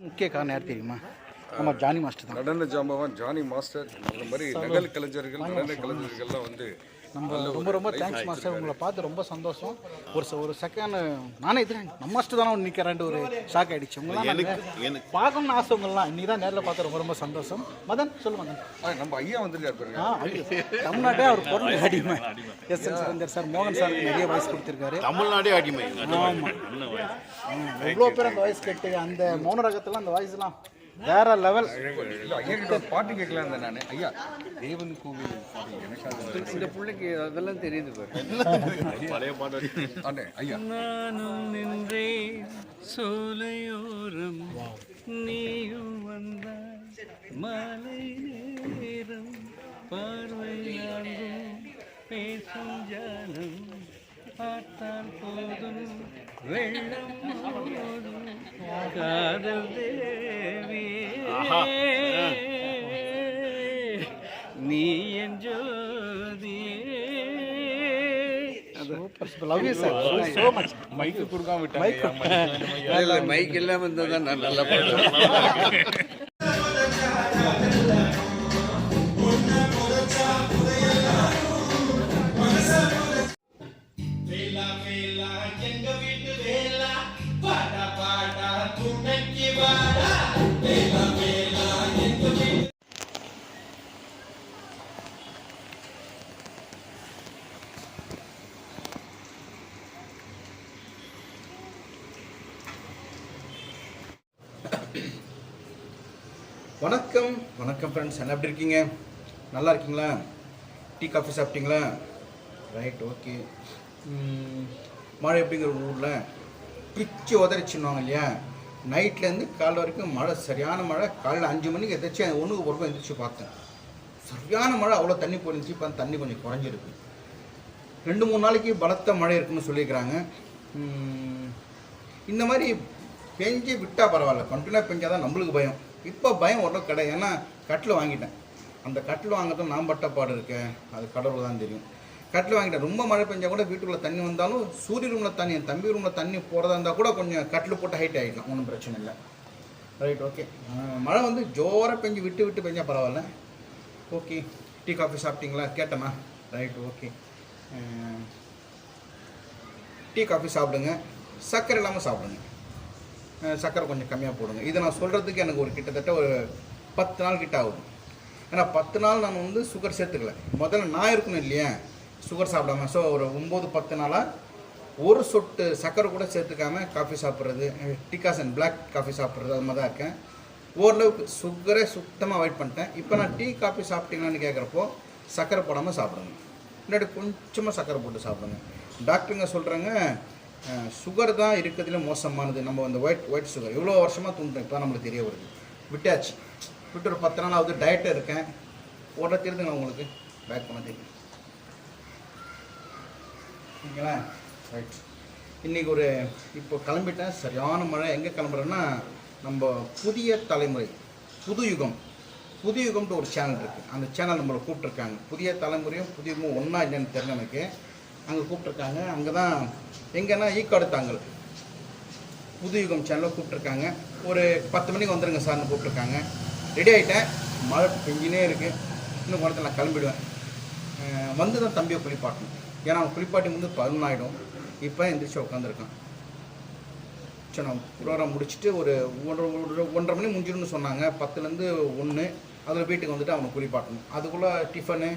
முக்கிய காரணம் யார் தெரியுமா? நம்ம ஜானி மாஸ்டர் தான். நடன ஜாம்பவான் ஜானி மாஸ்டர். இந்த மாதிரி நகல் கலைஞர்கள் நடன கலைஞர்கள்லாம் வந்து நம்ம ரொம்ப ரொம்ப தேங்க்ஸ் மாஸ்டர் உங்களை பார்த்து ரொம்ப சந்தோஷம். ஒரு ச- ஒரு செகண்ட் நானே இது நம்ம மாஸ்டர் தானே நிற்கிறேன் ஒரு ஷாக் ஆயிடுச்சு. உங்களாம் எனக்கு பார்க்கணும்னு ஆசை உங்களாம் இன்னைக்கு தான் நேரில் பார்த்து ரொம்ப ரொம்ப சந்தோஷம். மதன் சொல்லு மதன். நம்ம ஐயா வந்திருக்காரு பாருங்க. ஆ ஐயோ. தமிழ்நாட்டே அவர் பிறந்த அடிமை. எஸ் என் சுரேந்தர் சார் மோகன் சார் நிறைய வாய்ஸ் கொடுத்துருக்காரு. தமிழ்நாடே அடிமை. ஆமாம் எவ்வளோ பேர் அந்த வாய்ஸ் கேட்டு அந்த மௌன ரகத்தில் அந்த வாய்ஸ்லாம் வேற லெவல் ஐயா கிட்ட பாட்டு கேட்கலாம் இருந்தேன் நானு. ஐயா தேவன் கோவில் எனக்கு இந்த பிள்ளைக்கு அதெல்லாம் தெரியுது பாரு. பழைய பாட்டு ஐயா. நானும் நின்றேன் சோலையோரம் நீயும் வந்தாய் மாலை நேரம் பார்வையாகும் பேசும் ஜாலம் பார்த்தால் போதும். வெள்ளம் காதல் தேவி. நீ என் ஜோதியே love you sir so much மைக்கு கொடுக்காம விட்டாங்க. மைக் இல்லாம இருந்தா தான் நான் நல்லா பாடுறேன் வணக்கம். வணக்கம் ஃப்ரெண்ட்ஸ் என்ன எப்படி இருக்கீங்க? நல்லா இருக்கீங்களா? டீ காஃபி சாப்பிட்டீங்களா? ரைட் ஓகே மழை எப்படிங்கிற ஊரில் பிச்சு உதறிச்சுன்னுவாங்க இல்லையா? நைட்லேருந்து காலைல வரைக்கும் மழை சரியான மழை. காலைல அஞ்சு மணிக்கு எதாச்சும் ஒன்றுக்கு பொறுப்பாக எந்திரிச்சு பார்த்தேன். சரியான மழை அவ்வளோ தண்ணி போயிருந்துச்சு. இப்போ தண்ணி கொஞ்சம் குறைஞ்சிருக்கு. ரெண்டு மூணு நாளைக்கு பலத்த மழை இருக்குன்னு சொல்லியிருக்கிறாங்க. இந்த மாதிரி பெஞ்சு விட்டால் பரவாயில்ல. கண்டினியூ பெஞ்சாதான் நம்மளுக்கு பயம். இப்போ பயம் ஒன்றும் கிடையாது. ஏன்னா கட்டில் வாங்கிட்டேன். அந்த கட்டில் வாங்கறதும் நான் பட்ட பாடு இருக்கேன். அது கடவுள் தான் தெரியும். கட்டில் வாங்கிட்டேன். ரொம்ப மழை பெஞ்சால் கூட வீட்டுக்குள்ளே தண்ணி வந்தாலும் சூரிய ரூமில் தண்ணி என் தம்பி ரூமில் தண்ணி போகிறதா இருந்தால் கூட கொஞ்சம் கட்டில் போட்டு ஹைட் ஆகிடலாம் ஒன்றும் பிரச்சனை இல்லை. ரைட் ஓகே மழை வந்து ஜோராக பெஞ்சு விட்டு விட்டு பெஞ்சால் பரவாயில்ல. ஓகே டீ காஃபி சாப்பிட்டீங்களா? கேட்டேண்ணா ரைட் ஓகே டீ காஃபி சாப்பிடுங்க. சர்க்கரை இல்லாமல் சாப்பிடுங்க. சக்கரை சர்க்கரை கொஞ்சம் கம்மியாக போடுங்க. இதை நான் சொல்கிறதுக்கு எனக்கு ஒரு கிட்டத்தட்ட ஒரு பத்து நாள் கிட்ட ஆகுது. ஏன்னா பத்து நாள் நான் வந்து சுகர் சேர்த்துக்கல. முதல்ல நான் இருக்கணும் இல்லையா? சுகர் சாப்பிடாம ஸோ ஒரு ஒம்பது பத்து நாளாக ஒரு சொட்டு சர்க்கரை கூட சேர்த்துக்காம காஃபி சாப்பிட்றது டிகாசன் பிளாக் காஃபி சாப்பிட்றது அது மாதிரி தான் இருக்கேன். ஓரளவுக்கு சுகரே சுத்தமாக அவாய்ட் பண்ணிட்டேன். இப்போ நான் டீ காஃபி சாப்பிட்டீங்களான்னு கேட்குறப்போ சக்கரை போடாமல் சாப்பிடுங்க. முன்னாடி கொஞ்சமாக சக்கரை போட்டு சாப்பிடுங்க. டாக்டருங்க சொல்கிறாங்க சுகர் தான் இருக்கிறதுல மோசமானது. நம்ம அந்த ஒயிட் ஒயிட் சுகர் எவ்வளோ வருஷமாக தூண்டுறோம் இப்போ நம்மளுக்கு தெரிய வருது. விட்டாச்சு. விட்டு ஒரு பத்து நாள் ஆகுது டயட்டில் இருக்கேன். ஓட தெரியுதுங்க உங்களுக்கு. பேக் பண்ண தெரியும் ஓகேங்களா? ரைட் இன்றைக்கி ஒரு இப்போ கிளம்பிட்டேன். சரியான மழை. எங்கே கிளம்புறேன்னா நம்ம புதிய தலைமுறை புது யுகம் புது யுகம்ட்டு ஒரு சேனல் இருக்குது அந்த சேனல் நம்மளை கூப்பிட்ருக்காங்க புதிய தலைமுறையும் புதிய யுகமும் ஒன்றா என்னென்னு தெரியல எனக்கு. அங்கே கூப்பிட்ருக்காங்க அங்கே தான் எங்கன்னா ஈக்காடு தாங்கல். புது யுகம் சேனலில் கூப்பிட்ருக்காங்க ஒரு பத்து மணிக்கு வந்துடுங்க சார்னு கூப்பிட்ருக்காங்க ரெடி ஆகிட்டேன் மழை பெஞ்சினே இருக்குது இன்னும் குளத்தில் நான் கிளம்பிடுவேன். வந்து தான் தம்பியை குளிப்பாட்டணும். ஏன்னா அவன் குளிப்பாட்டி வந்து பதினொன்றாயிடும் இப்போ எந்திரிச்சு உட்காந்துருக்கான் சரி நான் ப்ரோக்ராம் முடிச்சுட்டு ஒரு ஒன்றரை ஒரு ஒன்றரை மணி முடிஞ்சிடும்னு சொன்னாங்க. பத்துலேருந்து ஒன்று. அதில் வீட்டுக்கு வந்துட்டு அவனை குளிப்பாட்டணும். அதுக்குள்ளே டிஃபனு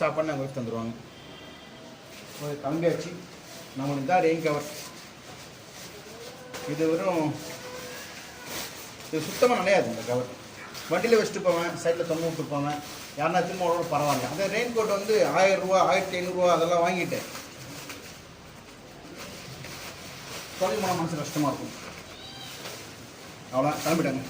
சாப்பாடு நாங்கள் வச்சு தந்துடுவாங்க ஒரு கிளம்பியாச்சு நம்மளுக்கு தான் ரெயின் கவர் இது வெறும் இது சுத்தமாக நினையாது இந்த கவர் வண்டியில் வச்சுட்டு போவேன் சைடில் தொங்க விட்டு போவேன். யாருன்னா திரும்ப அவ்வளோ பரவாயில்ல. அந்த ரெயின் கோட் வந்து ஆயிரம் ரூபா ஆயிரத்தி ஐநூறுரூவா அதெல்லாம் வாங்கிட்டேன் தொழில் போன மனசு கஷ்டமாக இருக்கும். அவ்வளோ கிளம்பிட்டாங்க.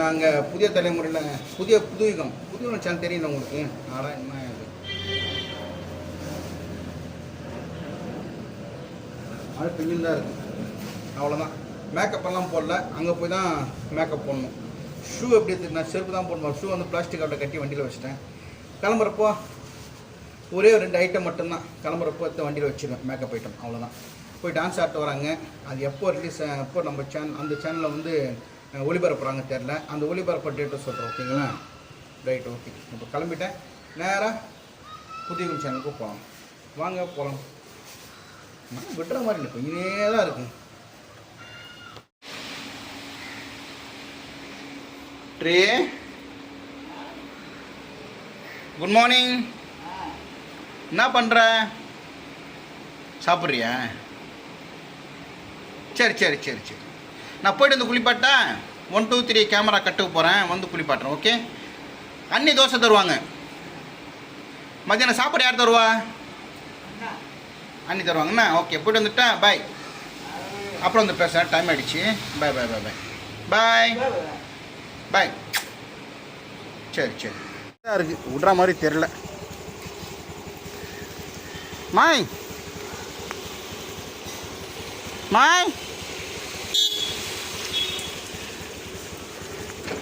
நாங்கள் புதிய தலைமுறையில் புதிய புதுயுகம் புதுயுகம் சேனல் தெரியல உங்களுக்கு? ஆடா என்ன இது மழை பெஞ்சுன்னு தான் இருக்குது அவ்வளோதான் மேக்கப்பெல்லாம் போடல. அங்கே போய் தான் மேக்கப் போடணும். ஷூ எப்படி எடுத்துட்டு நான் செருப்பு தான் போடணும். ஷூ வந்து பிளாஸ்டிக் கவரில் கட்டி வண்டியில் வச்சுட்டேன். கிளம்புறப்போ ஒரே ஒரு ரெண்டு ஐட்டம் மட்டும்தான். கிளம்புறப்போ எடுத்து வண்டியில் வச்சுருவேன். மேக்கப் ஐட்டம் அவ்வளோதான் போய் டான்ஸ் ஆடிட்டு வராங்க. அது எப்போ ரிலீஸ் எப்போ நம்ம சேனல் அந்த சேனலில் வந்து அஹ், ஒளிபரப்புறாங்க தெரில அந்த ஒளிபரப்பு டேட்டை சொல்கிறோம் ஓகேங்களா ரைட் ஓகே இப்போ கிளம்பிட்டேன். நேராக புதிய சேனலுக்கு போகலாம். வாங்க போகலாம் விடுற மாதிரி இல்லை கொஞ்சம் தான் இருக்கும். ட்ரே குட் மார்னிங் என்ன பண்ணுற சாப்பிட்றியா? சரி சரி சரி சரி. நான் போயிட்டு வந்து குளிப்பாட்டேன் ஒன் டூ த்ரீ கேமரா கட்டுக்கு போகிறேன் வந்து குளிப்பாட்டுறேன் ஓகே அண்ணி தோசை தருவாங்க. மத்தியானம் சாப்பாடு யார் தருவா? அண்ணி தருவாங்கண்ணா? ஓகே போயிட்டு வந்துட்டா பாய் அப்புறம் வந்து பேசுகிறேன் டைம் ஆகிடுச்சு பாய் பாய் பாய் பாய் பாய் பாய் சரி சரி. இதாக இருக்குது விட்ற மாதிரி தெரில மாய். மாய்.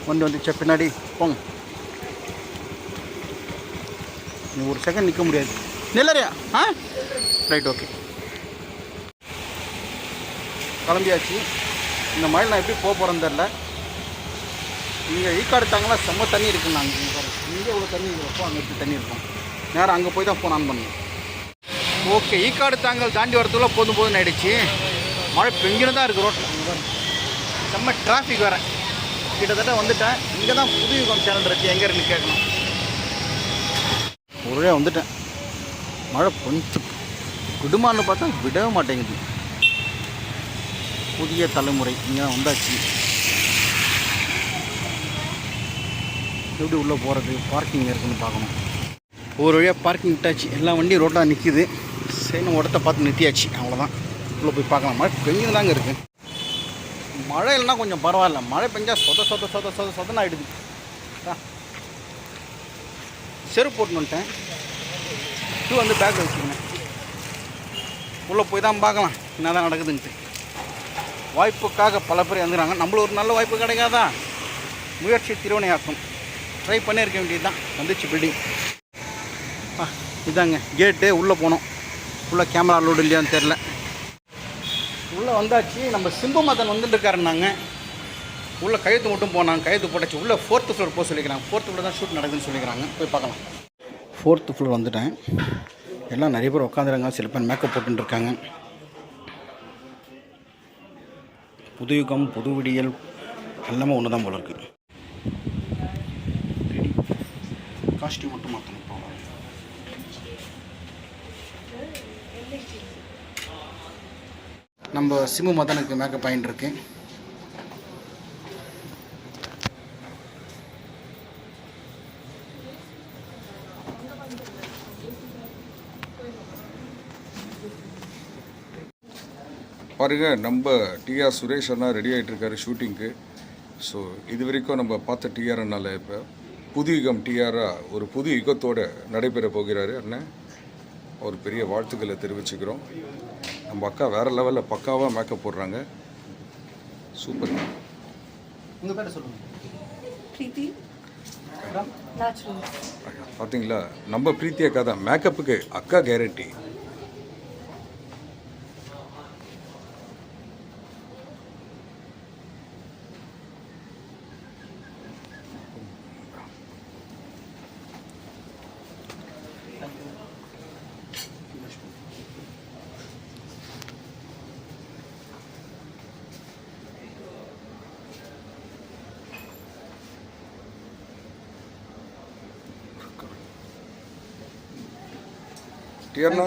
வண்டி வந்துச்சா பின்னாடி. போங்க. நீ ஒரு செகண்ட் நிற்க முடியாது. நில்லறியா? ஆ? ரைட் ஓகே கிளம்பியாச்சு. இந்த மாதிரி நான் எப்படி போக போகிறேன்னு தெரில இங்கே ஈக்காடு தாங்களா செம்ம தண்ணி இருக்குங்க அங்கே. இங்கே இங்கே இவ்வளோ தண்ணி இருக்கிறப்போ அங்கே எப்படி தண்ணி இருக்கும். நேரம் அங்கே போய் தான் ஃபோன் ஆன் பண்ணணும் ஓகே ஈக்காடு தாங்கல் தாண்டி வரதுக்குள்ள போதும் போதும் ஆயிடுச்சு. மழை பெஞ்சின்னு தான் இருக்குது ரோட்டில் அங்கே செம்ம டிராஃபிக் வேறு. கிட்டத்தட்ட வந்துட்டேன். இங்கே தான் புது யுகம் சேனல் இருக்குது எங்கே இருக்குன்னு கேட்கணும். ஒரே வந்துட்டேன். மழை கொஞ்சம் விடுமான்னு பார்த்தா விடவே மாட்டேங்குது. புதிய தலைமுறை இங்கே வந்தாச்சு. எப்படி உள்ளே போகிறது பார்க்கிங் இருக்குன்னு பார்க்கணும். ஒரு வழியாக பார்க்கிங் விட்டாச்சு. எல்லா வண்டியும் ரோட்டாக நிற்கிது சரி நம்ம இடத்த பார்த்து நிறுத்தியாச்சு. அவ்வளோதான் உள்ளே போய் பார்க்கலாம். மழை பெஞ்சு தாங்க இருக்குது மழை இல்லைனா கொஞ்சம் பரவாயில்ல. மழை பெஞ்சால் சொத சொத சொத சொத சொதன்னு ஆகிடுது செருப்பு போட்டுன்னு வந்துட்டேன். ஷூ வந்து பேக்கில் வச்சுக்கோங்க. உள்ளே போய் தான் பார்க்கலாம். என்ன தான் நடக்குதுன்ட்டு. வாய்ப்புக்காக பல பேர் இறந்துறாங்க. நம்மளுக்கு ஒரு நல்ல வாய்ப்பு கிடைக்காதா? முயற்சி திருவனையாக்கும். ட்ரை பண்ணியிருக்க வேண்டியது தான் வந்துச்சு பில்டிங் ஆ இதாங்க. கேட்டு உள்ளே போனோம். உள்ளே கேமரா லோடு இல்லையான்னு தெரில உள்ளே வந்தாச்சு. நம்ம சிம்பு மதன் வந்துட்டுருக்காருனாங்க உள்ளே கையெழுத்து மட்டும் போனாங்க. கையெழுத்து போட்டாச்சு. உள்ளே ஃபோர்த்து ஃப்ளோர் போக சொல்லிக்கிறாங்க. ஃபோர்த்து ஃப்ளோர் தான் ஷூட் நடக்குதுன்னு சொல்லிக்கிறாங்க. போய் பார்க்கலாம். ஃபோர்த்து ஃப்ளோர் வந்துட்டேன். எல்லாம் நிறைய பேர் உட்காந்துருங்க சில பேர் மேக்கப் போட்டுருக்காங்க புது யுகம் புது விடியல் எல்லாமே ஒன்று தான் போல இருக்குது காஸ்டியூம் மட்டும் மாற்றணும் போகலாம் நம்ம சிம்மு மதனுக்கு மேக்கப் ஆகிட்டு இருக்கு. பாருங்க நம்ம டிஆர் சுரேஷ் அண்ணா ரெடி ஆகிட்டு இருக்காரு ஷூட்டிங்க்கு ஸோ இது வரைக்கும் நம்ம பார்த்த டிஆர் அண்ணால இப்போ புது யுகம் டிஆராக ஒரு புது யுகத்தோட நடைபெற போகிறாரு அண்ணன் ஒரு பெரிய வாழ்த்துக்களை தெரிவிச்சுக்கிறோம். நம்ம அக்கா வேற லெவலில் பக்காவாக மேக்கப் போடுறாங்க. சூப்பர் உங்கள் பேரை சொல்லுங்கள் Preeti, natural. பார்த்தீங்களா நம்ம பிரீத்தி அக்கா தான் மேக்கப்புக்கு அக்கா கேரண்டி டிஆர்னா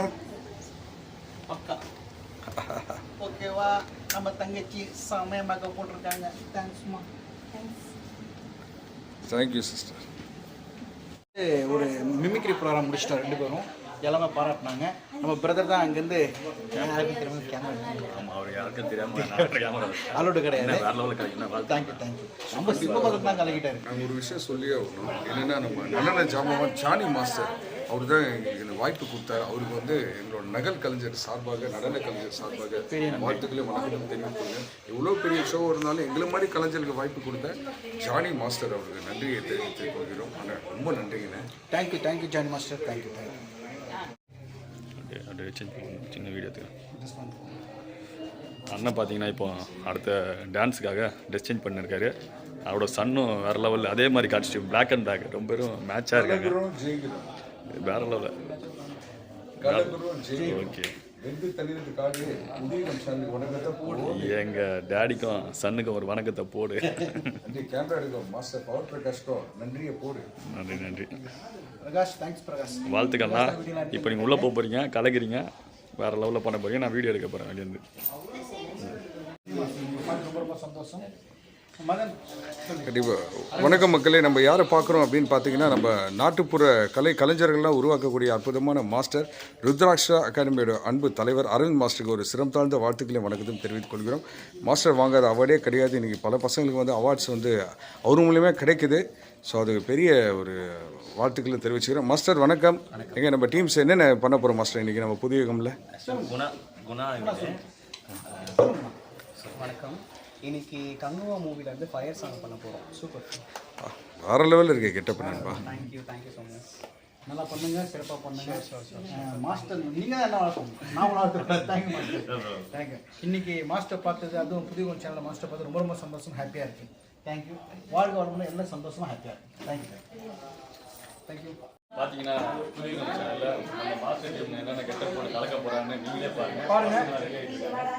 பக்கா ஓகேவா நம்ம தங்கச்சி செமையமாக போட்டிருக்காங்க தேங்க்ஸ்மா தேங்க்யூ சிஸ்டர் ஒரு மிமிக்ரி ப்ரோக்ராம் முடிச்சிட்டோம் ரெண்டு பேரும். எல்லாமே பாராட்டினாங்க. நம்ம பிரதர் தான் அங்கேருந்து யாருக்கும் தெரியாம கேமரா அலோடு கிடையாது. தேங்க்யூ தேங்க்யூ சிம்ம மதம் தான் கலக்கிட்டாரு. நாங்கள் ஒரு விஷயம் சொல்லியே ஆகணும். என்னென்னா நம்ம நடன ஜாமவான் சாணி மாஸ்டர். அவர் தான் வாய்ப்பு கொடுத்தாரு. அவருக்கு வந்து எங்களோட நகல் கலைஞர் சார்பாக நடன கலைஞர் சார்பாக வாழ்த்துக்களை வணக்கம் தெரிவித்துங்க எவ்வளோ பெரிய ஷோ இருந்தாலும் எங்களை மாதிரி கலைஞர்களுக்கு வாய்ப்பு கொடுத்த ஜானி மாஸ்டர் அவருக்கு நன்றியை தெரிவித்துக் கொள்கிறோம். ஆனால் ரொம்ப நன்றிங்கண்ணே. Thank you thank you Johnny master. Thank you thank you சின்ன வீடியோ அண்ணன் பார்த்தீங்கன்னா இப்போ அடுத்த டான்ஸுக்காக ட்ரெஸ் சேஞ்ச் பண்ணிருக்காரு. அவரோட சன்னும் வேறு லெவலில் அதே மாதிரி காட்சி பிளாக் அண்ட் பிளாக் ரொம்ப பேரும் மேட்சாக இருக்காங்க. வேற லெவலில் எங்கள் டேடிக்கும் சன்னுக்கும் ஒரு வணக்கத்தை போடு. நன்றி கேமரா எடுக்கும் மாஸ்டர் பவர் பிரகாஷ்கோ நன்றியை போடு. நன்றி நன்றி. பிரகாஷ் தேங்க்ஸ் பிரகாஷ். வாழ்த்துக்கள்ண்ணா. இப்போ நீங்கள் உள்ளே போக போகிறீங்க கலக்கிறீங்க. வேறு லெவலில் பண்ண போகிறீங்க நான் வீடியோ எடுக்க போகிறேன் வெளியேருந்து ரொம்ப ரொம்ப சந்தோஷம். கண்டிப்பாக வணக்கம் மக்களே நம்ம யாரை பார்க்குறோம் அப்படின்னு பார்த்தீங்கன்னா நம்ம நாட்டுப்புற கலை கலைஞர்கள்லாம் உருவாக்கக்கூடிய அற்புதமான மாஸ்டர் ருத்ராட்சா அகாடமியோட அன்பு தலைவர் அரவிந்த் மாஸ்டருக்கு ஒரு சிரம் தாழ்ந்த வாழ்த்துக்களையும் வணக்கத்தையும் தெரிவித்துக் கொள்கிறோம். மாஸ்டர் வாங்காத அவார்டே கிடையாது. இன்றைக்கி பல பசங்களுக்கு வந்து அவார்ட்ஸ் வந்து அவர் மூலியமாக கிடைக்குது. ஸோ அது பெரிய ஒரு வாழ்த்துக்களை தெரிவிச்சுக்கிறோம். மாஸ்டர் வணக்கம். எங்கே நம்ம டீம்ஸ் என்னென்ன பண்ண போகிறோம் மாஸ்டர் இன்றைக்கி நம்ம புதிய யுகம்ல? குணா. வணக்கம். இன்னைக்கு கங்குவா மூவில இருந்து ஃபயர் சாங் பண்ண போறோம். சூப்பர் வேற லெவலில் இருக்கே கெட்டப் நண்பா தேங்க்யூ தேங்க்யூ ஸோ மச் நல்லா பண்ணுங்க சிறப்பாக பண்ணுங்க. மாஸ்டர் நீங்கள் என்ன வளர்க்கணும் நான் வளர்த்துக்கூடாது thank you master thank you இன்னைக்கு மாஸ்டர் பார்த்தது அதுவும் புதிய சேனலில் மாஸ்டர் பார்த்து ரொம்ப ரொம்ப சந்தோஷம் ஹாப்பியாக இருக்கு. தேங்க்யூ வாழ்க வளமுடன் எல்லாம் சந்தோஷமா ஹாப்பியாக இருக்கு. தேங்க்யூ தேங்க்யூ சேனலில் நம்ம மாஸ்டர் டீம் என்னென்ன கெட்ட போட்டு கலக்க போகிறாங்கன்னு நீங்களே பாருங்க. பாருங்க.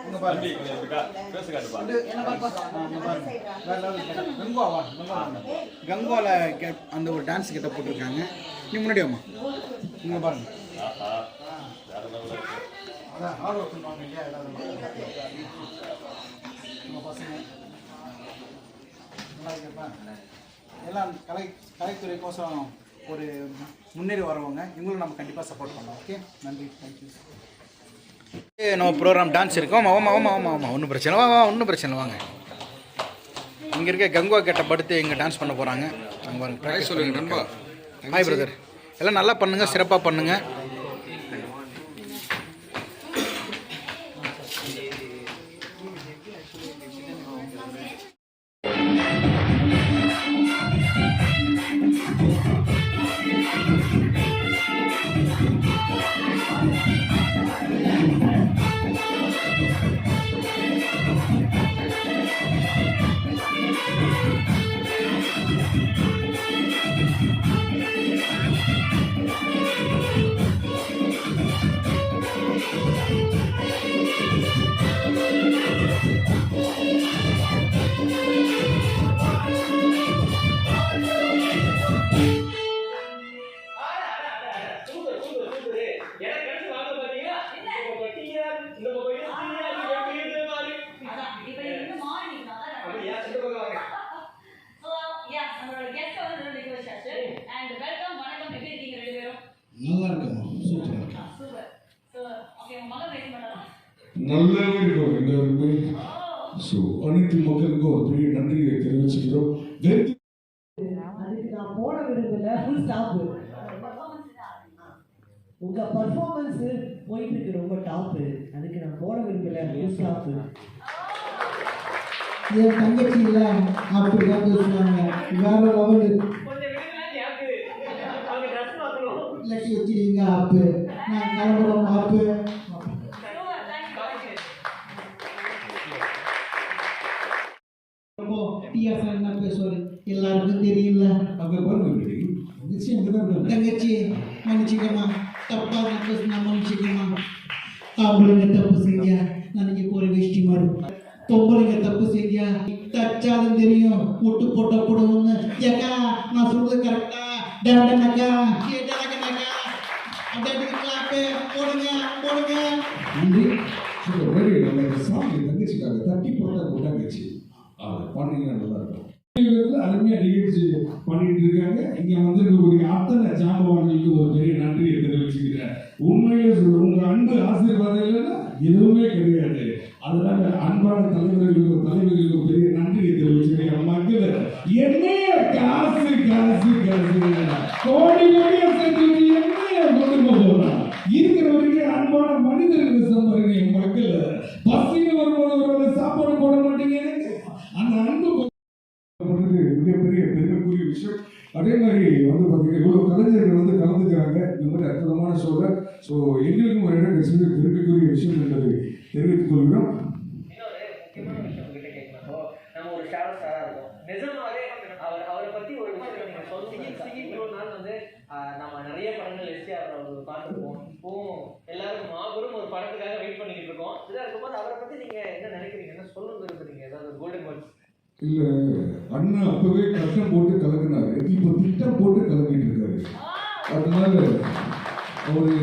இங்கே பாருங்க. பேச காட்டுப்பா என்ன பாருங்க. வேற இருக்கு. கங்குவா வா கங்குவா வாங்க. கங்குவால கெ- அந்த ஒரு டான்ஸ் கிட்ட போட்டிருக்காங்க. நீ முன்னாடி வாமா இங்க பாருங்க. அதான் வச்சிருப்பாங்க இல்லையா? எல்லாரும் நம்ம பசங்க. நல்லா எல்லாம் கலை கலைத்துறைக்கோசரம் ஒரு முன்னேறி வரவங்க இவங்களும் நம்ம கண்டிப்பாக சப்போர்ட் பண்ணலாம். ஓகே நன்றி. தேங்க்யூ நம்ம ப்ரோக்ராம் டான்ஸ் இருக்கோம். ஆமாம் ஆமாம் ஆமாம் ஆமாம் ஒன்றும் பிரச்சனை வா ஒன்றும் பிரச்சனை வாங்க. இங்கே இருக்க கங்குவா கிட்ட படுத்து இங்கே டான்ஸ் பண்ண போகிறாங்க அங்கே பாருங்க practice சொல்லுங்க பண்ணிட்டு நண்பா. இருக்காங்க. ஹாய் பிரதர் எல்லாம் நல்லா பண்ணுங்க சிறப்பாக பண்ணுங்க. உங்க பர்ஃபார்மன்ஸ் போயிட்டு இருக்கு ரொம்ப டாப் அதுக்கு நான் போட விரும்பல ஸ்டாப் என் தங்கச்சி இல்ல அப்படிதான் பேசுவாங்க. வேற லெவல். இல்லாட்டி வச்சிருங்க ஆப்பு. நான் கிளம்புறோம் ஆப்பு. பண்ணீங்கன்னா நல்லா இருக்கும். அருமையாக நிகழ்ச்சி பண்ணிட்டு இருக்காங்க. இங்க வந்திருக்கக்கூடிய அத்தனை ஜாம்பவான்களுக்கு ஒரு பெரிய நன்றியை தெரிவிச்சுக்கிறேன். உண்மையிலே சொல்ற உங்க அன்பு ஆசீர்வாதம் இல்லைன்னா எதுவுமே கிடையாது. அதனால அன்பான தலைவர்களுக்கும் தலைவர்களுக்கும் பெரிய நன்றியை தெரிவிச்சுக்கிறேன். மக்கள் என்ன காசு காசு காசு கோடி கோடியா சேர்த்து வச்சு என்னைய கொண்டு போகிறான் இருக்கிற வரைக்கும் அன்பான மனிதர்கள் சம்பாருங்க என் மக்கள் பசின்னு வரும்போது ஒரு சாப்பாடு போட மாட்டீங்க எனக்கு அந்த அன்பு பண்றது மிகப்பெரிய பெருமைக்குரிய விஷயம் அதே மாதிரி வந்து பார்த்தீங்கன்னா இவ்வளோ கலைஞர்கள் வந்து கலந்துக்கிறாங்க இந்த மாதிரி அற்புதமான ஷோவில் ஸோ எங்களுக்கும் ஒரு இடம் கிடைச்சது பெருமைக்குரிய விஷயம் என்பதை தெரிவித்துக் கொள்கிறோம் இன்னொரு முக்கியமான விஷயம் உங்ககிட்ட கேட்கணும் இப்போ நம்ம ஒரு ஷேடோ ஸ்டாரா இருக்கோம். நிஜமாவே அவர் அவரை பத்தி ஒரு விஷயம் நீங்க சொல்லுங்க சிங்கிங் இவ்வளவு நாள் வந்து நம்ம நிறைய படங்கள் எஸ்டிஆர் அவர் பார்த்துருப்போம் இப்போவும் எல்லாரும் மாபெரும் ஒரு படத்துக்காக வெயிட் பண்ணிக்கிட்டு இருக்கோம். இதா இருக்கும்போது அவரை பத்தி நீங்க என்ன நினைக்கிறீங்க? என்ன சொல்ல விரும்புறீங்க? ஏதாவது கோல்டன் வேர்ட்ஸ் இல்ல அண்ணன் அப்பவே கட்டம் போட்டு கலக்குனாரு. இப்போ திட்டம் போட்டு கலக்கிட்டு இருக்காரு. அதனால அவரு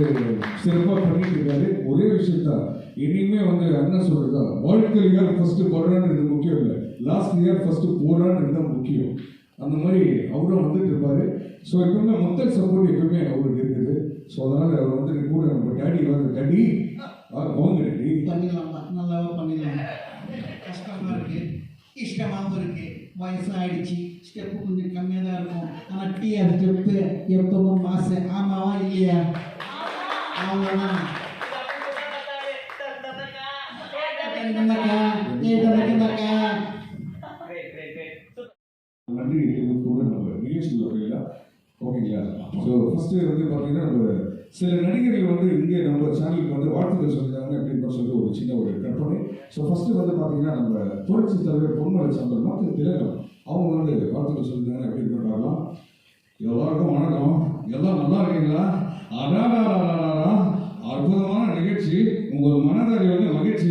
சிறப்பா பண்ணிட்டு இருக்காரு. ஒரே விஷயம் தான் இனிமே வந்து என்ன சொல்றதா வாழ்க்கையில் இயர் ஃபர்ஸ்ட் படுறான்றது முக்கியம் இல்லை. லாஸ்ட் இயர் ஃபர்ஸ்ட் போறான்றது தான் முக்கியம். அந்த மாதிரி அவரும் வந்துட்டு இருப்பாரு. ஸோ எப்பவுமே மொத்த சப்போர்ட் எப்பவுமே அவருக்கு இருக்குது. ஸோ அதனால அவர் வந்து கூட நம்ம டேடி வந்து டேடி வாங்க டேடி பண்ணிடலாமா நல்லாவே பண்ணிடலாம். கஷ்டமா இருக்கு. இஷ்டமாகவும் இருக்கு. வயசாகிடுச்சு ஸ்டெப்பு கொஞ்சம் கம்மியாக தான் இருக்கும். ஆனால் டிஆர் ஸ்டெப்பு எப்பவும் மாசு. ஆமாவா இல்லையா? அவ்வளோதான் நன்றி நம்ம நிகழ்ச்சியில் ஓகேங்களா ஸோ ஃபஸ்ட்டு வந்து பார்த்தீங்கன்னா நம்ம சில நடிகர்கள் வந்து இங்கே நம்ம சேனலுக்கு வந்து வாழ்த்துக்கள் சொல்லிட்டாங்க அப்படின்னு சொல்லி ஒரு சின்ன ஒரு கற்பனை ஸோ ஃபஸ்ட்டு வந்து பார்த்தீங்கன்னா நம்ம புரட்சி தலைவர் பொன்மலை சாந்தர் மாத்திர திலகம் அவங்க வந்து வாழ்த்துக்கள் சொல்லிட்டாங்க அப்படின்னு பார்க்கலாம் எல்லாருக்கும் வணக்கம் எல்லாம் நல்லா இருக்கீங்களா அடாடாடாடாடா அற்புதமான நிகழ்ச்சி. உங்கள் மனதறிவான மகிழ்ச்சி.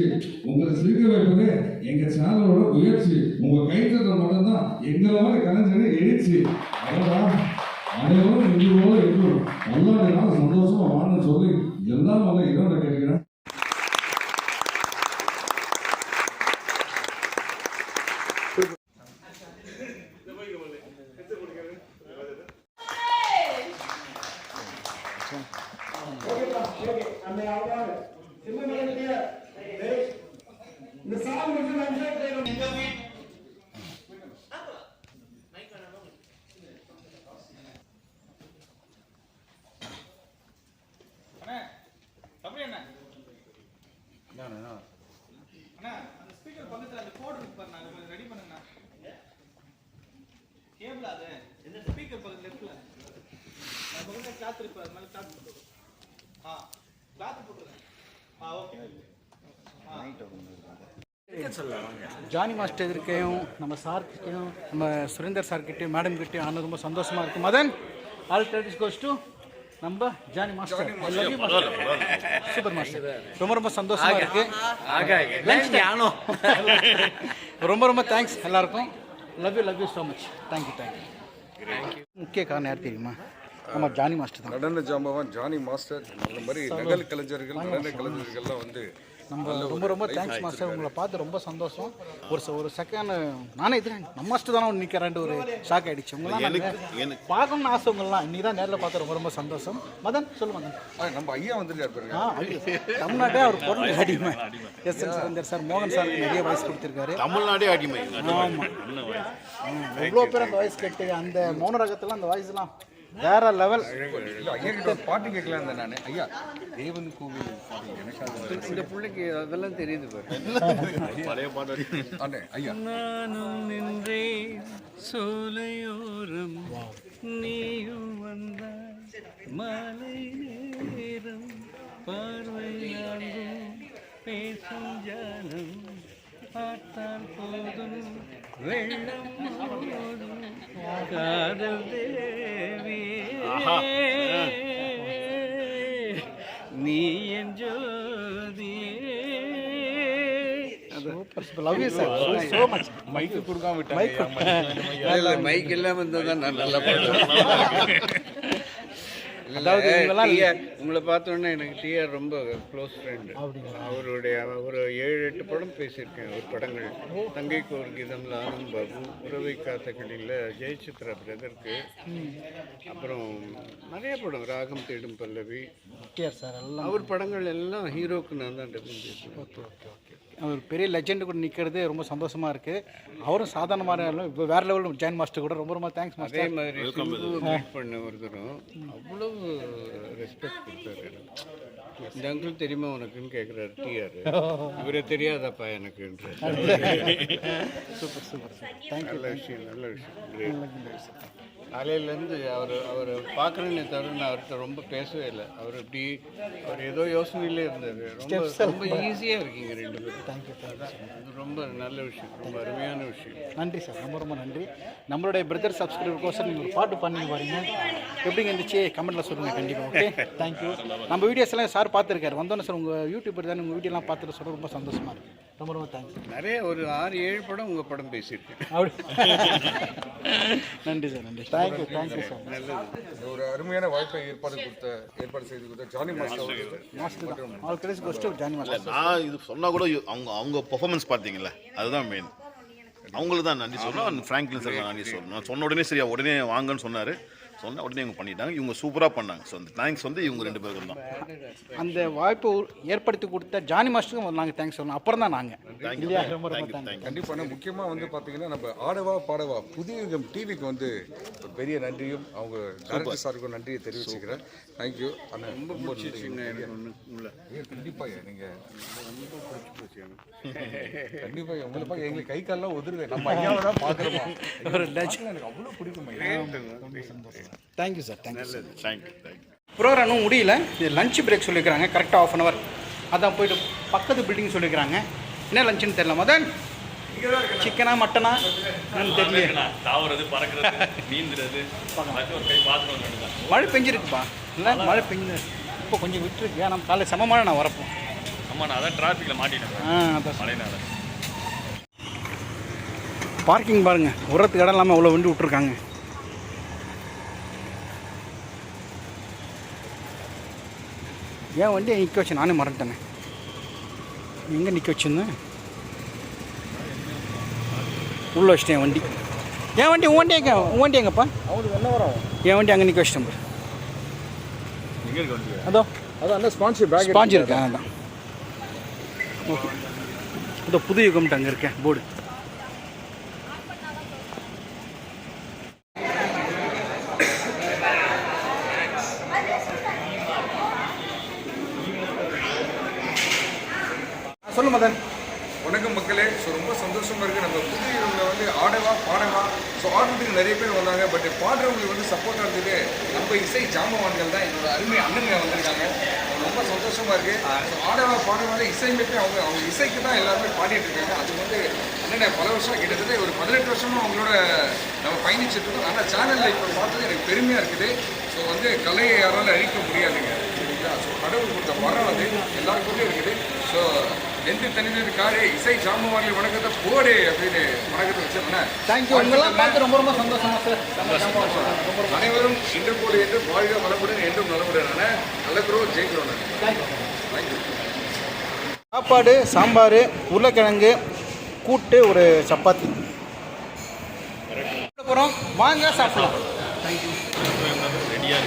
உங்களை சிரிக்க வைப்பது எங்க சேனலோட முயற்சி. உங்க கைத்தட்டல் மட்டும்தான். எங்களை மாதிரி கலைஞரை எழுச்சி. அடடா அனைவரும் இது போல இருக்கும் நல்லா நாள் சந்தோஷமா வாழணும்னு சொல்லி எல்லாம் வந்து இடம் கேட்கிறேன் ஜானி மாஸ்டர் இருக்கையும் நம்ம சார்கிட்டையும் நம்ம சுரேந்தர் சார்கிட்டையும் மேடம் கிட்டையும் ஆனது ரொம்ப சந்தோஷமா இருக்கு. Madan all credits goes to நம்ம ஜானி மாஸ்டர். Super master. ரொம்ப ரொம்ப சந்தோஷமா இருக்கு. ரொம்ப ரொம்ப தேங்க்ஸ் எல்லாருக்கும். Love you love you so much thank you thank you முக்கிய காரணம் யார் தெரியுமா? நம்ம ஜானி மாஸ்டர் தான். நடன ஜாம்பவான் ஜானி மாஸ்டர் அந்த மாதிரி நகல் கலைஞர்கள் நடன கலைஞர்கள்லாம் வந்து நம்ம ரொம்ப ரொம்ப தேங்க்ஸ் மாஸ்டர். உங்களை பார்த்து ரொம்ப சந்தோஷம். ஒரு ஒரு செகண்ட் நானே இது நம்ம மாஸ்டர் தானே நிற்கிறேன் ஒரு ஷாக் ஆயிடுச்சு. உங்களாம் பார்க்கணும்னு ஆசை உங்களாம் இன்னைக்கு தான் நேரில் பார்த்து ரொம்ப ரொம்ப சந்தோஷம். மதன் சொல்லு மதன். நம்ம ஐயா வந்திருக்காரு பாருங்க. தமிழ்நாட்டே அவர் பொருள் அடிமை. எஸ். என் சுரேந்தர் சார் மோகன் சார் நிறைய வாய்ஸ் கொடுத்துருக்காரு. தமிழ்நாடே அடிமை. ஆமாம் எவ்வளோ பேர் அந்த வாய்ஸ் கேட்டு அந்த மௌன ரகத்தில் அந்த வாய்ஸ்லாம் வேற லெவல் ஐயா கிட்ட பாட்டு கேட்கலாம் இருந்தேன் நான். ஐயா தேவன் கோவில் இந்த பிள்ளைக்கு அதெல்லாம் தெரியுது பாரு. பழைய பாட்டு ஐயா. நானும் நின்றேன் சோலையோரம் நீயும் வந்தாய். மாலை நேரம் பார்வையாகும் பேசும் ஜாலம் பார்த்தால் போதும் வெள்ளம் காதல் தேவி நீ என் மச் மைக்கு கொடுக்காம விட்டாங்க. மைக் இல்ல மைக் எல்லாம் வந்தா நான் நல்லா பாடுறேன் அதாவது உங்களை பார்த்தோன்னே எனக்கு டிஆர் ரொம்ப க்ளோஸ் ஃப்ரெண்டு அவருடைய ஒரு ஏழு எட்டு படம் பேசியிருக்கேன் ஒரு படங்கள். தங்கைக்கு ஒரு கீதம் ஆனந்த் பாபு உறவை காத்த கிளியில் ஜெயசித்ரா பிரதருக்கு அப்புறம் நிறைய படம் ராகம் தேடும் பல்லவி. சார் அவர் படங்கள் எல்லாம் ஹீரோக்கு நான் தான் டெபிள் பேசுவேன் அவர் பெரிய லெஜெண்ட் கூட நிற்கிறது ரொம்ப சந்தோஷமா இருக்கு. அவரும் சாதாரணமான. இப்போ வேற லெவல் ஜாயின் மாஸ்டர் கூட ரொம்ப ரொம்ப தேங்க்ஸ் அதே மாஸ்டர் மாதிரி சிம்புவை மீட் பண்ண ஒருத்தரும் அவ்வளவு ரெஸ்பெக்ட் கொடுத்தாரு. இந்த அங்கிள் தெரியுமா உனக்குன்னு கேட்குறாரு டிஆர் இவரே தெரியாதாப்பா எனக்குன்ற. சூப்பர் சூப்பர் சார் நல்ல விஷயம் நல்ல விஷயம். காலையிலேருந்து அவர் அவர் பார்க்குறேன்னே தவிர நான் அவர்கிட்ட ரொம்ப பேசவே இல்லை. அவர் இப்படி அவர் ஏதோ யோசனையிலே இருந்தார். ரொம்ப ரொம்ப ஈஸியாக இருக்கீங்க ரெண்டு பேரும். தேங்க்யூ அது ரொம்ப நல்ல விஷயம். ரொம்ப அருமையான விஷயம். நன்றி சார் ரொம்ப ரொம்ப நன்றி. நம்மளுடைய பிரதர் சப்ஸ்கிரைபருக்கோசரம் நீங்கள் ஒரு பாட்டு பண்ணி வரீங்க எப்படிங்க இருந்துச்சு? கமெண்ட்டில் சொல்லுங்கள் கண்டிப்பாக ஓகே தேங்க்யூ நம்ம வீடியோஸ் எல்லாம் சார் பார்த்துருக்காரு. வந்தோன்னே சார் உங்கள் யூடியூபர் தானே உங்கள் வீடியோலாம் பார்த்துட்டு சொல்ல ரொம்ப சந்தோஷமாக இருக்குது ரொம்ப ரொம்ப தேங்க்ஸ் நிறைய ஒரு ஆறு ஏழு படம் உங்கள் படம் பேசியிருக்கேன். அப்படி. நன்றி சார் நன்றி. தேங்க்யூ தேங்க்யூ சார் இந்த ஒரு அருமையான வாய்ப்பை ஏற்பாடு கொடுத்த ஏற்பாடு செய்து கொடுத்த Johnny master master all credits goes to Johnny master நான் இது சொன்னால் கூட அவங்க அவங்க பெர்ஃபார்மன்ஸ் பார்த்தீங்கல்ல அதுதான் மெயின் அவங்களுக்கு தான் நன்றி சொல்லணும். ஃப்ராங்க்லின் சார் நன்றி சொல்லணும். நான் சொன்ன உடனே சரியா உடனே வாங்கன்னு சொன்னார். சொன்ன உடனே இவங்க பண்ணிட்டாங்க. இவங்க சூப்பராக பண்ணாங்க. ஸோ அந்த தேங்க்ஸ் வந்து இவங்க ரெண்டு பேருக்கும் தான். அந்த வாய்ப்பை ஏற்படுத்தி கொடுத்த ஜானி மாஸ்டருக்கும் நாங்கள் தேங்க்ஸ் சொல்லணும். அப்புறம் தான் நாங்கள் இல்லையா? ரொம்ப ரொம்ப கண்டிப்பாக முக்கியமாக வந்து பார்த்தீங்கன்னா நம்ம ஆடவா பாடவா புதிய டிவிக்கு வந்து பெரிய நன்றியும் அவங்க டேரக்டர் சாருக்கும் நன்றியை தெரிவிச்சுக்கிறேன். தேங்க்யூ அண்ணா ரொம்ப உள்ள. கண்டிப்பாக நீங்கள் ரொம்ப கண்டிப்பாக உங்களை பார்க்க எங்களுக்கு கை கால்லாம் உதிருவேன் நம்ம ஐயாவை தான் பார்க்குறோமா. எனக்கு அவ்வளோ பிடிக்கும்? Thank you sir thank you sir thank you thank you program இன்னும் முடியல. இது லஞ்ச் பிரேக் சொல்லியிருக்காங்க கரெக்டாக ஆஃப் அன் ஹவர் அதான் போயிட்டு பக்கத்து பில்டிங் சொல்லியிருக்காங்க என்ன லஞ்சுன்னு தெரியல. மதன் சிக்கனா மட்டனா என்னன்னு தெரியல தாவுறது பறக்கிறது நீந்துறது. மழை பெஞ்சிருக்குப்பா. இல்லை மழை பெஞ்சு இப்போ கொஞ்சம் விட்டுருக்கு. நம்ம காலையில் சமமான நான் வரப்போம். ஆமா நான் அதான் டிராஃபிக்கில் மாட்டினேன் ஆ அதான். மழைனால. பார்க்கிங் பாருங்க. உரத்துக்கு இடம் இல்லாமல் அவ்வளோ வண்டி விட்ருக்காங்க ஏன் வண்டியை நிற்க வச்சு நானே மறந்துட்டேனே? எங்கே நிற்க வச்சிருந்தேன் உள்ள வச்சிட்டேன் வண்டி. என் வண்டி உன் வண்டி எங்க? உன் வண்டி எங்கப்பா? அவங்களுக்கு என்ன வரும்? என் வண்டி அங்கே நிற்க வச்சிட்டேன் அதோ. அதான் அந்த ஸ்பான்சர் பேக் ஸ்பாஞ்ச் இருக்கேன் அதான். ஓகே. இதோ புது யுகம்ட்டு அங்கே இருக்கேன் போர்டு சொல்லு மதன் வணக்கம் மக்களே ஸோ ரொம்ப சந்தோஷமா இருக்கு நம்ம புதியவங்க வந்து ஆடவா பாடவா ஸோ ஆடுறதுக்கு நிறைய பேர் வந்தாங்க பட் பாடுறவங்களுக்கு வந்து சப்போர்ட்டாக இருந்தது நம்ம இசை ஜாமவான்கள் தான் என்னோட அருமை அண்ணனுங்க வந்திருக்காங்க ரொம்ப சந்தோஷமா இருக்கு ஸோ ஆடவா பாடவால இசையமைப்பே அவங்க அவங்க இசைக்கு தான் எல்லாருமே பாடிட்டு இருக்காங்க. அது வந்து என்னென்ன பல வருஷம் கிட்டத்தட்ட ஒரு பதினெட்டு வருஷமா அவங்களோட நம்ம பயணிச்சுட்டு இருக்கோம். ஆனால் சேனலில் இப்போ பார்த்தது எனக்கு பெருமையாக இருக்குது. ஸோ வந்து கலையை யாராலும் அழிக்க முடியாதுங்க. சரிங்களா? ஸோ கடவுள் கொடுத்த வரம் அது. எல்லாருக்குமே இருக்குது. ஸோ எந்த தனிநது காரே இசை ஜாமவாரி வணக்கத்தை போடு அப்படின்னு வணக்கத்தை வச்சோம்னா தேங்க்யூ உங்களெல்லாம் பார்த்து ரொம்ப ரொம்ப சந்தோஷமா சார். அனைவரும் இன்று போடு என்று வாழ்க வளமுடன் என்றும் நலமுடன் நல்லக்கிறோம் ஜெயிக்கிறோம். தேங்க்யூ தேங்க்யூ சாப்பாடு சாம்பார் உருளைக்கிழங்கு கூட்டு ஒரு சப்பாத்தி. அப்புறம் வாங்க சாப்பிடலாம். ரெடியாக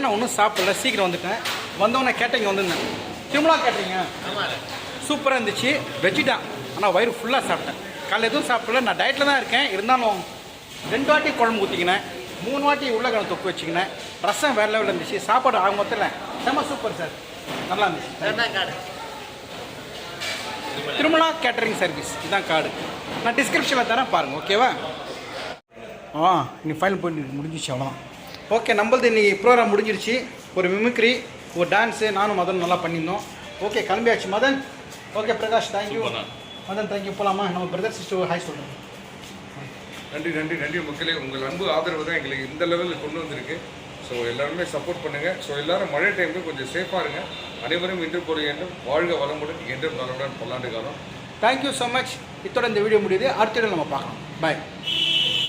நான் ஒன்றும் சாப்பிடல. சீக்கிரம் வந்துட்டேன். வந்தவொடனே கேட்டரிங் வந்திருந்தேன். திருமலா கேட்டரிங்க சூப்பராக இருந்துச்சு. வெஜ்ஜு ஆனால் வயிறு ஃபுல்லாக சாப்பிட்டேன். காலைல எதுவும் சாப்பிடல. நான் டயட்டில் தான் இருக்கேன். இருந்தாலும் ரெண்டு வாட்டி குழம்பு ஊற்றிக்கினேன் மூணு வாட்டி உருளைக்கிழங்கு தொக்கு வச்சுக்கினேன். ரசம் வேறு லெவலில் இருந்துச்சு. சாப்பாடு ஆகும் மொத்தத்தில் செம்ம சூப்பர் சார் நல்லா இருந்துச்சு திருமலா கேட்டரிங் சர்வீஸ். இதுதான் கார்டு நான் டிஸ்கிரிப்ஷனில் தரேன் பாருங்கள் ஓகேவா ஆ இன்னைக்கு ஃபைனல் போயிட்டு முடிஞ்சிச்சு அவ்வளோதான் ஓகே நம்மளது இன்னைக்கு ப்ரோக்ராம் முடிஞ்சிருச்சு. ஒரு மிமிக்ரி ஒரு டான்ஸு நானும் மதன் நல்லா பண்ணியிருந்தோம். ஓகே கிளம்பியாச்சு. Madan? Okay Prakash thank you Madan thank you போகலாமா நம்ம பிரதர் சிஸ்டர் ஹாய் சொல்கிறேன் நன்றி நன்றி நன்றி. மக்களே உங்கள் அன்பு ஆதரவு தான் எங்களுக்கு இந்த லெவலில் கொண்டு வந்திருக்கு. ஸோ எல்லாருமே சப்போர்ட் பண்ணுங்கள் ஸோ எல்லாரும் மழை டைமுக்கு கொஞ்சம் சேஃபாக இருங்க. அனைவரும் இன்று போல என்றும் வாழ்க வளமுடன். என்றும் நலமுடன் பல்லாண்டு காலம் தேங்க்யூ ஸோ மச் இத்தோட இந்த வீடியோ முடியுது. அடுத்த நம்ம பார்க்கலாம். பாய்